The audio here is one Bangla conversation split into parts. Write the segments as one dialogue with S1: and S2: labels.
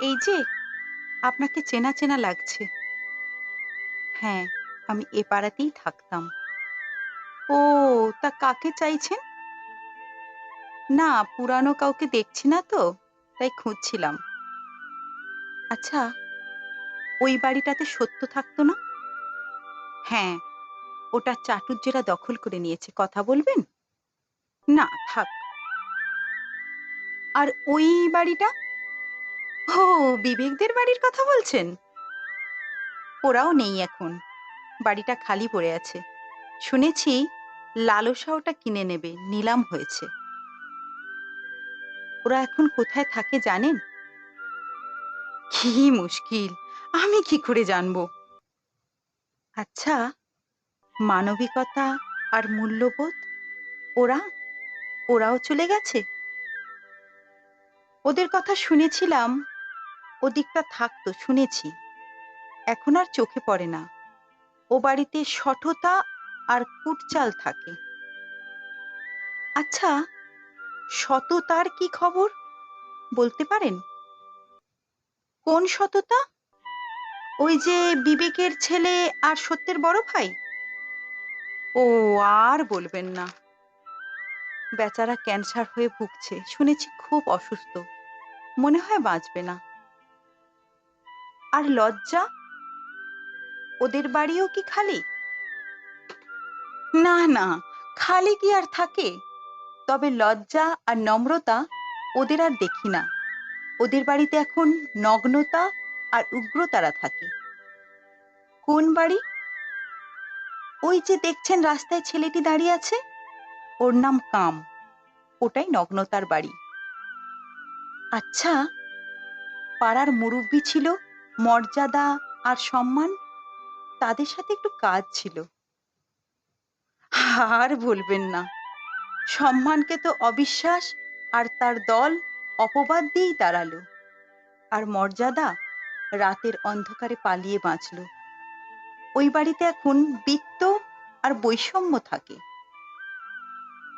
S1: এই যে, আপনাকে চেনা চেনা লাগছে। হ্যাঁ আমি এ পাড়াতেই থাকতাম। ও, তা কাকে চাইছেন? না, পুরানো কাউকে দেখছি না তো, তাই খুঁজছিলাম। আচ্ছা ওই বাড়িটাতে সত্য থাকতো না? হ্যাঁ ওটা চাটুর্যেরা দখল করে নিয়েছে, কথা বলবেন? না, থাক। আর ওই বাড়িটা? ও, বিবেকদের বাড়ির কথা বলছেন? ওরাও নেই এখন। বাড়িটা খালি পড়ে আছে। শুনেছি লালসা ওটা কিনে নেবে, নিলাম হয়েছে। ওরা এখন কোথায় থাকে জানেন? কি মুশকিল, আমি কি করে জানব? আচ্ছা মানবিকতা আর মূল্যবোধ? ওরা? ওরাও চলে গেছে? ওদের কথা শুনেছিলাম ওদিকটা থাকতো, শুনেছি। এখন আর চোখে পড়ে না। ও বাড়িতে সঠতা আর কুটচাল থাকে। আচ্ছা সততার কি খবর? বলতে পারেন? কোন সততা? ওই যে বিবেকের ছেলে আর সত্যের বড় ভাই? ও, আর বলবেন না। বেচারা ক্যান্সার হয়ে ভুগছে, শুনেছি খুব অসুস্থ। মনে হয় বাঁচবে না। আর লজ্জা? ওদের বাড়িও কি খালি? না না, খালি কি আর থাকে? তবে লজ্জা আর নম্রতা ওদের আর দেখি না। ওদের বাড়িতে এখন নগ্নতা আর উগ্রতারা থাকে। কোন বাড়ি? ওই যে দেখছেন রাস্তায় ছেলেটি দাঁড়িয়ে আছে? ওর নাম কাম। ওটাই নগ্নতার বাড়ি। আচ্ছা পাড়ার মুরব্বি ছিল মর্যাদা আর সম্মান তাদের সাথে একটু কাজ ছিল। আর বলবেন না। সম্মানকে তো অবিশ্বাস আর তার দল অপবাদ দিয়েই দাঁড়াল। আর মর্যাদা রাতের অন্ধকারে পালিয়ে বাঁচল। ওই বাড়িতে এখন বৃত্ত আর বৈষম্য থাকে।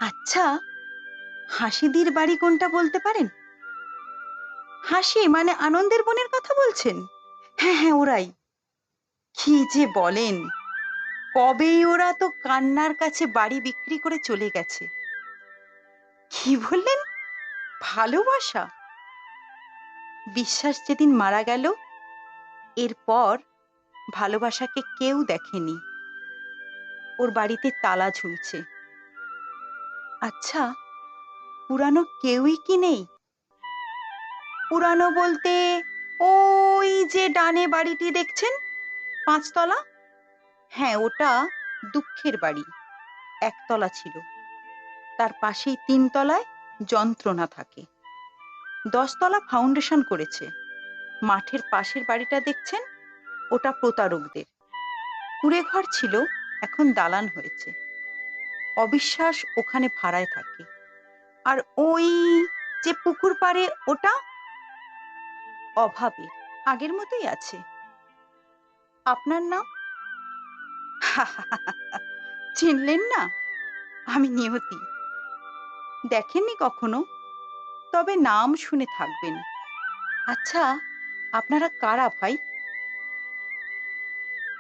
S1: আচ্ছা হাসিদির বাড়ি কোনটা বলতে পারেন? হাসি মানে আনন্দের বোনের কথা বলছেন? হ্যাঁ হ্যাঁ ওরাই। কি যে বলেন। কবেই ওরা তো কান্নার কাছে বাড়ি বিক্রি করে চলে গেছে। কি বললেন? ভালোবাসা? বিশ্বাস যেদিন মারা গেল, এরপর ভালোবাসাকে কেউ দেখেনি। ওর বাড়িতে তালা ঝুলছে। আচ্ছা পুরানো কেউই কি নেই? পুরানো বলতে ওই যে ডানে বাড়িটি দেখছেন? পাঁচতলা? হ্যাঁ ওটা দুঃখের বাড়ি। একতলা ছিল। তার পাশেই তিনতলায় যন্ত্রণা থাকে। দশতলা ফাউন্ডেশন করেছে। মাঠের পাশের বাড়িটা দেখছেন? ওটা প্রতারকদের। কুড়ে ঘর ছিল, এখন দালান হয়েছে। অবিশ্বাস ওখানে ভাড়ায় থাকে। আর ওই যে পুকুর পাড়ে ওটা অভাবে, আগের মতোই আছে। আপনার নাম? চিনলেন না? আমি নিয়তি দেখেননি কখনো? তবে নাম শুনে থাকবেন। আচ্ছা আপনারা কারা ভাই?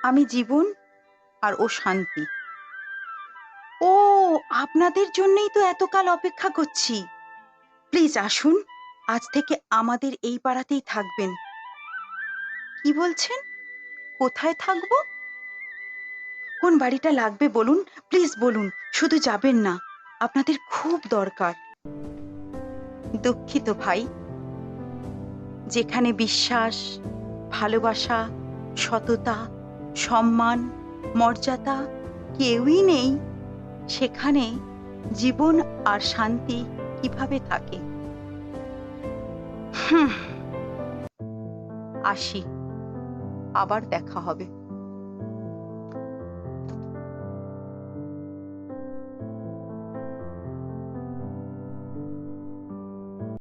S1: আমি জীবন আর ও শান্তি। ও, আপনাদের জন্যই তো এতকাল অপেক্ষা করছি। প্লিজ আসুন। আজ থেকে আমাদের এই পাড়াতেই থাকবেন। কি বলছেন? কোথায় থাকব? কোন বাড়িটা লাগবে বলুন? প্লিজ বলুন, শুধু যাবেন না, আপনাদের খুব দরকার। দুঃখিত ভাই। যেখানে বিশ্বাস, ভালোবাসা, সততা, সম্মান, মর্যাদা কেউই নেই, সেখানে জীবন আর শান্তি কীভাবে থাকে? আসি আবার দেখা হবে।